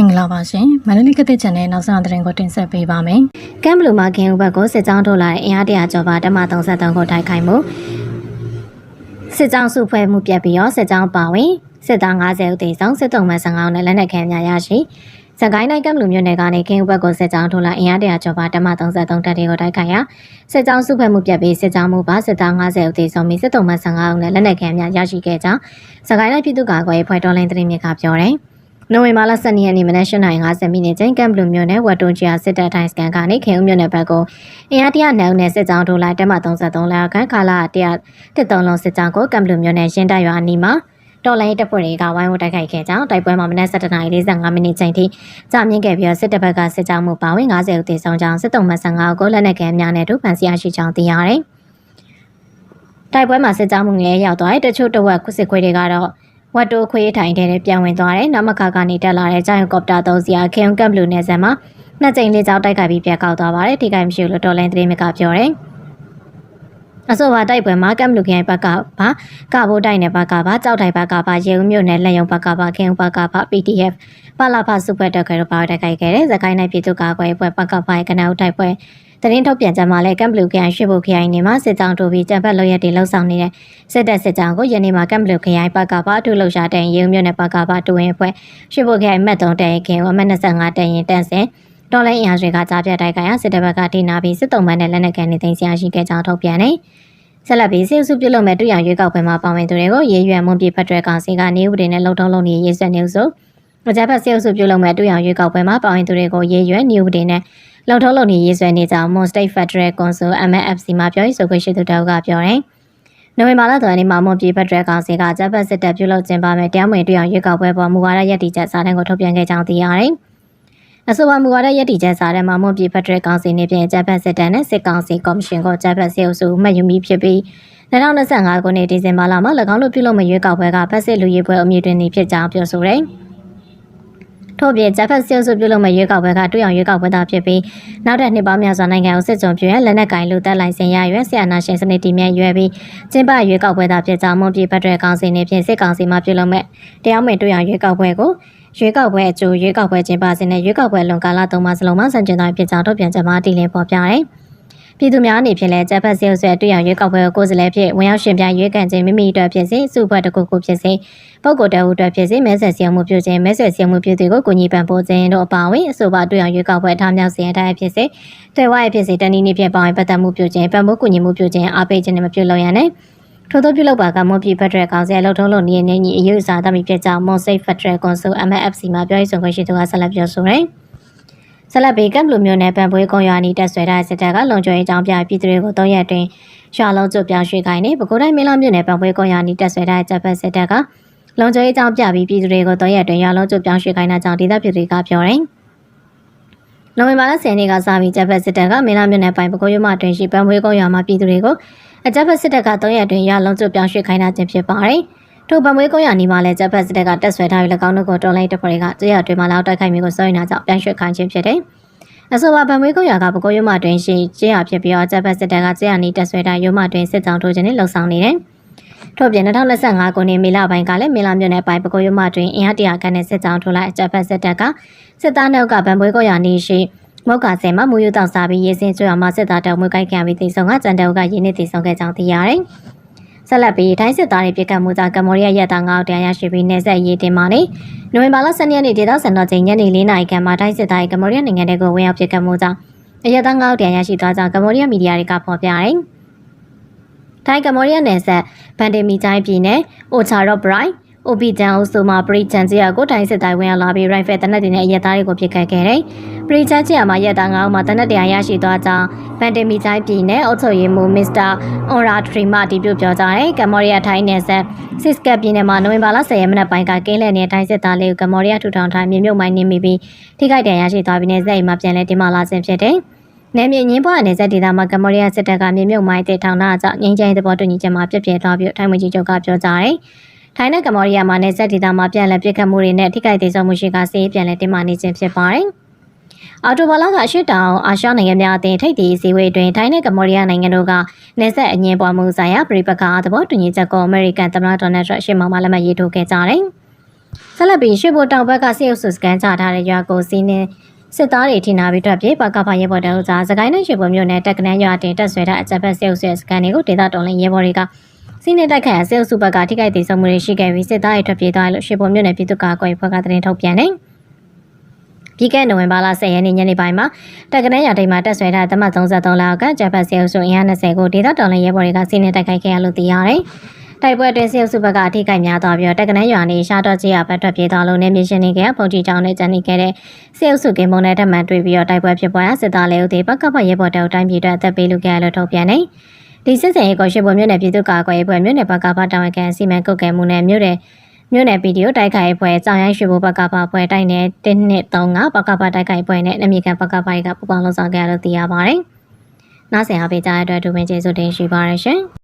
င်္ဂလာပါရှင်မန္တလေးကတဲ့ channel နောက်ဆုံးသတင်းကိုတင်ဆက်ပေးပါမယ်ကမ်ဘလူမှာခင်ဦးဘက်ကိုစစ်ကြောင်းထုတ်လာတဲ့အင်အားတရာကျော်ပါဓမ္မ33ကိုတိုက်ခိုက်မှုစစ်ကြောင်းစုဖွဲ့မှုပြတ်ပြီးတော့စစ်ကြောင်းပါဝင်စစ်သား90ဦးတေဆုံးစစ်တုံးမှ15ဦးနဲ့လက်နက်ခဲများရရှိစကိုင်းတိုင်းကမ်ဘလူမြို့နယ်ကနေခင်ဦးဘက်ကိုစစ်ကြောင်းထုတ်လာအင်အားတရာကျော်ပါဓမ္မ33တပ်တွေကိုတိုက်ခိုက်ရာစစ်ကြောင်းစုဖွဲ့မှုပြတ်ပြီးစစ်ကြောင်းမှုပါစစ်သား90ဦးတေဆုံးပြီးစစ်တုံးမှ15ဦးနဲ့လက်နက်ခဲများရရှိခဲ့ကြောင်းစကိုင်းတိုင်းပြည်သူ့ကာကွယ်ရေးဖွဲ့တော်လိုင်းသတင်းမြစ်ကပြောတယ် နိုဝင်ဘာလ12ရက်နေ့မနက်8:50မိနစ်ချိန်ကမ်ဘလူမြို့နယ်ဝတ်တုံချီယာစစ်တပ်ထိုင်းစကန်ကနေခင်ဦးမြို့နယ်ဘက်ကိုအင်အားတရနယ်ဦးနယ်စစ်ကြောင်းထိုးလိုက်တက်မ33လောက်ခန့်ခါလာ100တစ်သုံးလုံးစစ်ကြောင်းကိုကမ်ဘလူမြို့နယ်ရှင်းတပ်ရွာအနီးမှာတော်လိုင်းတပ်ဖွဲ့တွေကဝိုင်းဝန်းတိုက်ခိုက်ခဲ့ကြောင်းတိုက်ပွဲမှာမနက်7:45မိနစ်ချိန်ထိကြာမြင့်ခဲ့ပြီးစစ်တပ်ဘက်ကစစ်ကြောင်းမှုပါဝင်90ဦးသေဆုံးကြောင်းစစ်တုံးမှ15ဦးကိုလက်နက်ခဲများနဲ့တို့ဖမ်းဆီးရရှိကြောင်းသိရတယ်။တိုက်ပွဲမှာစစ်ကြောင်းမှုငယ်ရောက်သွားတဲ့တချို့တဝက်ခုစစ်ခွေတွေကတော့ ဝတ်တိုးခွေးထိုင်တဲ့ပြန်ဝင်သွားတယ်။နမခကနေတက်လာတဲ့ဂျိုင်ကော်ပတာသုံးစီယာခင်ကမ်ဘလူနယ်ဆန်မှာနှစ်ကြိမ်လေးကြောင်းတိုက်ခိုက်ပြီးပြတ်ကောက်သွားပါတယ်။ဒီကိမရှိလို့တော်လိုင်းသတင်းမကပြောတယ်။အဆိုပါတိုက်ပွဲမှာကမ်ဘလူခိုင်ဘက်ကပါကဘိုးတိုက်နယ်ဘက်ကပါကြောက်တိုင်ဘက်ကပါရေဦးမြို့နယ်လက်ယုံဘက်ကပါခင်ဦးဘက်ကပါ PDF ပါလာဖစုပွဲတက်ကြတော့ပါတိုက်ခိုက်ခဲ့တယ်။ဇကိုင်းနိုင်ပြည်သူ့ကာကွယ်ရေးဘက်ကပါကနအုပ်တိုက်ပွဲ သတင်းထုတ်ပြန်ကြမှာလဲကမ်ဘလူခရိုင်ရွှေဘုတ်ခရိုင်နေမှာစစ်ကြောင်းတိုးပြီးကြံဖက်လောက်ရက်တွေလှုပ်ဆောင်နေတဲ့စစ်တပ်စစ်ကြောင်းကိုယနေ့မှာကမ်ဘလူခရိုင်ဘက်ကပါအထူးလှုပ်ရှားတဲ့ရေုံမြို့နယ်ဘက်ကပါတူဝင်ဖွဲ့ရွှေဘုတ်ခရိုင်မက်တုံတန်ရင်ခင်ဝမက်25တန်ရင်တန်စင်တော်လိုင်းအင်အားတွေကကြားပြတိုက်ခိုင်ရစစ်တပ်ဘက်ကထိနာပြီးစစ်တုံးမန်းနဲ့လက်နက်ကန်နေသိမ်းဆရာရှိခဲ့ကြောင်းထုတ်ပြန်နေဆက်လက်ပြီးစစ်စုပြုလုပ်မဲ့တွေ့ရရွေးကောက်ပွဲမှာပါဝင်သူတွေကိုရေးရွယ်မွန်ပြည်ဖက်ဒရယ်ကောင်စီကနေဥပဒေနဲ့လုံထုံးလုံနေရေးဆွဲနေဆိုအကြမ်းဖက်စစ်အုပ်စုပြုလုပ်မဲ့တွေ့ရရွေးကောက်ပွဲမှာပါဝင်သူတွေကိုရေးရွယ်နေဥပဒေနဲ့ လုံထုံးလုံနေရေးဆွဲနေကြောင်း Mon State Federal Council MFC မှာပြောရေးဆိုခွင့်ရှိသူတောက်ကပြောတယ်။နိုဝင်ဘာလ3ရက်နေ့မှာမွန်ပြည်ဖက်ဒရယ်ကောင်စီကဂျပန်စစ်တပ်ပြုလုပ်ကျင်းပမဲ့တရားမဝင်တွေ့အောင်ရွေးကောက်ပွဲပေါ်မူဝါဒရည်တည်ချက်စာတမ်းကိုထုတ်ပြန်ခဲ့ကြောင်းသိရတယ်။အဆိုပါမူဝါဒရည်တည်ချက်စာတမ်းမှာမွန်ပြည်ဖက်ဒရယ်ကောင်စီနေဖြင့်ဂျပန်စစ်တပ်နဲ့စစ်ကောင်စီကော်မရှင်ကိုဂျပန်စစ်အုပ်စုမှတ်ယူမိဖြစ်ပြီး2025ခုနှစ်ဒီဇင်ဘာလမှာ၎င်းတို့ပြုလုပ်မဲ့ရွေးကောက်ပွဲကဖက်စစ်လူရေးပွဲအမြင့်တွင်နေဖြစ်ကြောင်းပြောဆိုတယ်။ ထို့ပြင်ဂျပန်စစ်အုပ်စုပြုလုပ်မဲ့ရွေးကောက်ပွဲကတွေ့အောင်ရွေးကောက်ပွဲသားဖြစ်ပြီးနောက်ထပ်နှစ်ပေါင်းများစွာနိုင်ငံကိုစစ်ကြုံပြရလက်နက်ကင်လူသက်လိုင်စင်ရရွယ်ဆီယနာရှင်စနစ်တည်မြဲရွယ်ပြီးကျင်းပရွေးကောက်ပွဲသားဖြစ်ကြောင်းမွန်ပြည်ဖက်ဒရယ်ကောင်စီနေဖြင့်စစ်ကောင်စီမှပြုလုပ်မဲ့တရားဝင်တွေ့အောင်ရွေးကောက်ပွဲကိုရွေးကောက်ပွဲအကျိုးရွေးကောက်ပွဲကျင်းပစဉ်နဲ့ရွေးကောက်ပွဲလွန်ကာလသုံးပါစလုံးမှာစံကျင်တိုင်းဖြစ်ကြောင်းထုတ်ပြန်ချက်မှာတည်လင်းဖော်ပြတယ်။ ပြည်သူများအနေဖြင့်လည်းဂျပန်စစ်အုပ်စုတွေ့အောင်ရွေးကောက်ပွဲကိုကိုယ်စားလှယ်ဖြစ်ဝင်ရောက်ရှင်ပြရွေးကန်ခြင်းမိမိအတွက်ဖြစ်စေစုဖွဲ့တစ်ခုခုဖြစ်စေပုဂ္ဂိုလ်တအုပ်အတွက်ဖြစ်စေမဲဆက်စည်းမှုပြုခြင်းမဲဆက်စည်းမှုပြုသူကိုကိုညီပံပိုးခြင်းတို့အပါအဝင်အဆိုပါတွေ့အောင်ရွေးကောက်ပွဲထားမြောက်စီရင်တိုင်းဖြစ်စေတွေ့ဝရဖြစ်စေတနည်းနည်းဖြင့်ပါဝင်ပတ်သက်မှုပြုခြင်းပံ့ပိုးကူညီမှုပြုခြင်းအားပေးခြင်းနဲ့မပြုလုပ်ရနဲ့ထို့သောပြုလုပ်ပါကမွန်ပြည်ဖက်ဒရယ်ကောင်စီအလုပ်ထုံးလုပ်နေနေညီအယူအဆသမိဖြစ်ကြောင်းမွန်စိတ်ဖက်ဒရယ်ကွန်ဆူ MFC မှာပြောရေးဆိုခွင့်ရှိသူကဆက်လက်ပြောဆိုတယ်။ ဆက်လက်ဘေကမ်ဘလူမျိုးနယ်ပန်ပွေးကုန်းရွာနီတက်ဆွဲတဲ့စစ်တပ်ကလုံခြုံရေးအကြောင်းပြပြည်သူတွေကို၃ရက်တွင်ရွာလုံးကျပြောင်းရွှေ့ခိုင်းနေပဲခူးတိုင်းမင်းလာမြို့နယ်ပန်ပွေးကုန်းရွာနီတက်ဆွဲတဲ့ဂျပန်စစ်တပ်ကလုံခြုံရေးအကြောင်းပြပြီးပြည်သူတွေကို၃ရက်တွင်ရွာလုံးကျပြောင်းရွှေ့ခိုင်းတဲ့ကြောင်းဒေသပြည်တွေကပြောတယ်။နိုဝင်ဘာလ10ရက်နေ့ကစပြီးဂျပန်စစ်တပ်ကမင်းလာမြို့နယ်ပိုင်ပဲခူးရွာမှာတွင်ရှိပန်ပွေးကုန်းရွာမှာပြည်သူတွေကိုအကြမ်းဖက်စစ်တပ်က၃ရက်တွင်ရွာလုံးကျပြောင်းရွှေ့ခိုင်းတာခြင်းဖြစ်ပါတယ်။ ထို့ပံမွေးကုန်းရနီမှာလည်းဂျပန်စစ်တပ်ကတက်ဆွဲထားပြီး၎င်းတို့ကိုတော်လိုင်းတပ်ဖွဲ့တွေကကြေးရတွင်မှလောက်တိုက်ခိုက်မျိုးကိုစိုးရိမ်တာကြောင့်ပြန်ရွှေ့ခိုင်းခြင်းဖြစ်တယ်။အဆိုပါဗံမွေးကုန်းရကပကိုးရုံမတွင်ရှိကြေးရဖြစ်ပြီးတော့ဂျပန်စစ်တပ်ကကြေးရနီတက်ဆွဲထားရုံမတွင်စစ်ကြောင်းထိုးခြင်းနဲ့လှုံ့ဆော်နေတယ်။ထို့ပြင်2025ခုနှစ်မေလပိုင်းကလည်းမေလမြို့နယ်ပိုင်းပကိုးရုံမတွင်အင်အားတရာခန့်နဲ့စစ်ကြောင်းထိုးလိုက်ဂျပန်စစ်တပ်ကစစ်သားနှုတ်ကဗံမွေးကုန်းရနီရှိမုတ်ကဆယ်မှာမူယူတောက်စားပြီးရေးစင်းကျွော်မှာစစ်သားတောင်မွေးကိုက်ခံပြီးတိစုံကကြံတောက်ကရင်းနေတိစုံခဲ့ကြောင်းသိရတယ်။ ဆက်လက်ပြီးထိုင်းစစ်သားတွေပြစ်ခတ်မှုကြောင့်ကမ္ဘောဒီးယားရဲသား9ဦးတရားရရှိပြီးနေဆက်ရေးတင်ပါနေ။နိုဝင်ဘာလ10ရက်နေ့ဒေသစံတော်ချိန်ညနေ4နာရီခန့်မှာထိုင်းစစ်သားတွေကမ္ဘောဒီးယားနိုင်ငံတွေကိုဝင်ရောက်ပြစ်ခတ်မှုကြောင့်အရဲသား9ဦးတရားရရှိသွားကြောင်းကမ္ဘောဒီးယားမီဒီယာတွေကဖော်ပြတယ်။ထိုင်းကမ္ဘောဒီးယားနယ်စပ်ဗန်ဒေမီတိုင်းပြည်နယ်အိုချာရော့ဘရိုင်။ အိုပီတန်အုပ်စုမှာပရိချန်ကြီးကိုတိုင်းစစ်တိုင်းဝင်ရောက်လာပြီးရိုင်ဖယ်တနက်တင်နဲ့ရဲသားတွေကိုပြစ်ခတ်ခဲ့တယ်။ပရိချန်ကြီးမှာရဲသား9ဦးမှာတနက်တရားရရှိသွားကြောင်းဗန်ဒေမီတိုင်းပြည်နယ်အုပ်ချုပ်ရေးမှူးမစ္စတာအွန်ရာထရီမာတီပြုပြောကြားတယ်။ကမ္ဘောဒီးယားထိုင်းနယ်စပ်စစ်စကပ်ပြည်နယ်မှာနိုဝင်ဘာလ10ရက်နေ့ပိုင်းကကင်းလည်နေတိုင်းစစ်သားလေးကိုကမ္ဘောဒီးယားထူထောင်ထိုင်းမြေမြုပ်မိုင်းနေမိပြီးထိခိုက်ဒဏ်ရာရှိသွားပြီးနေစိတ်မှာပြန်လဲတင်မလာခြင်းဖြစ်တယ်။နယ်မြေငင်းပွားနယ်စပ်ဒေသမှာကမ္ဘောဒီးယားစစ်တပ်ကမြေမြုပ်မိုင်းတေထောင်တာကြောင့်ငင်းကျင်းသဘောတူညီချက်မှာပြည့်ပြည့်သွားပြီးထိုင်းဝန်ကြီးချုပ်ကပြောကြားတယ်။ ထိုင်းနဲ့ကမ္ဘောဒီးယားမှာနယ်စပ်ဒေသမှာပြန်လည်ပြစ်ခတ်မှုတွေနဲ့ထိခိုက်သေးဆုံးမှုရှိကစီးပြန်လည်တင်မာနေခြင်းဖြစ်ပါတယ်။အော်တိုဘာလကအရှိတောင်အာရှနိုင်ငံများအသင်းထိပ်သီးစည်းဝေးတွင်ထိုင်းနဲ့ကမ္ဘောဒီးယားနိုင်ငံတို့ကနယ်စပ်အငင်းပွားမှုဆိုင်ရာပြည်ပကသဘောတူညီချက်ကိုအမေရိကန်သမ္မတဒေါ်နယ်ထရန့်ရှေ့မှောက်မှလက်မှတ်ရေးထိုးခဲ့ကြတယ်။ဆက်လက်ပြီးရွှေဘိုတောင်ဘက်ကစစ်အုပ်စုစကန်ချထားတဲ့ရွာကိုစီးနေစစ်သားတွေထိနာပြီးထွက်ပြေးပကဖရဲဘော်တောင်ကြားစကိုင်းနဲ့ရွှေဘိုမြို့နယ်တက်ကနန်းရွာတင်တက်ဆွဲတဲ့အကြပ်ဖက်စစ်အုပ်စုရဲ့စကန်တွေကိုဒေသတော်လှန်ရဲဘော်တွေက စီးနေတိုက်ခိုက်စစ်အုပ်စုဘက်ကထိခိုက်ဒေဆုံးမှုတွေရှိခဲ့ပြီးစစ်သားတွေထွက်ပြေးသွားလို့ရွှေဘိုမြို့နယ်ပြည်သူ့ကာကွယ်ရေးဖွဲ့ကသတင်းထုတ်ပြန်တယ်ပြီးခဲ့နိုဝင်ဘာလ10ရက်နေ့ညနေပိုင်းမှာတက်ကနန်းရွာတိမ်မှာတက်ဆွဲထားတဲ့တမတ်33လောက်ကဂျပန်စစ်အုပ်စုအင်အား20ကိုဒေသတော်လှန်ရဲဘော်တွေကစီးနေတိုက်ခိုက်ခဲ့ရလို့သိရတယ်။တိုက်ပွဲအတွင်းစစ်အုပ်စုဘက်ကအထိကိများသွားပြီးတော့တက္ကနန်းရွာနေရှားတော့ကြီးရဘက်ထွက်ပြေးသွားလို့နေမြေရှင်တွေကပုံကြီးကြောင်နဲ့ကျန်နေခဲ့တဲ့စစ်အုပ်စုကင်မုံနဲ့ထပ်မံတွေ့ပြီးတော့တိုက်ပွဲဖြစ်ပွားရာစစ်သားလေးဦးသေးဘက်ကဖရဲဘော်တောက်တိုင်းပြည်အတွက်အသက်ပေးလူခဲ့ရလို့ထုတ်ပြန်နေ ဒီစစ်စင်ရေးကိုရှေ့ပေါ်မြို့နယ်ပြည်သူ့ကာကွယ်ရေးဘက်မြို့နယ်ဘက်ကဖတာဝန်ခံစီမံကုတ်ကဲမှုနဲ့မြို့နယ်မြို့နယ်ဗီဒီယိုတိုက်ခိုက်ပွဲကြောင်ရိုင်းရွှေဘိုဘက်ကဖပွဲတိုက်နယ်1နှစ်3ဘက်ကဖတိုက်ခိုက်ပွဲနဲ့နမီကန်ဘက်ကဖကပူပေါင်းလုံးဆောင်ခဲ့ရလို့သိရပါတယ်။နောက်ဆင်အားပေးကြတဲ့အတွက်ဒူဝင်ကျေးဇူးတင်ရှိပါရရှင်။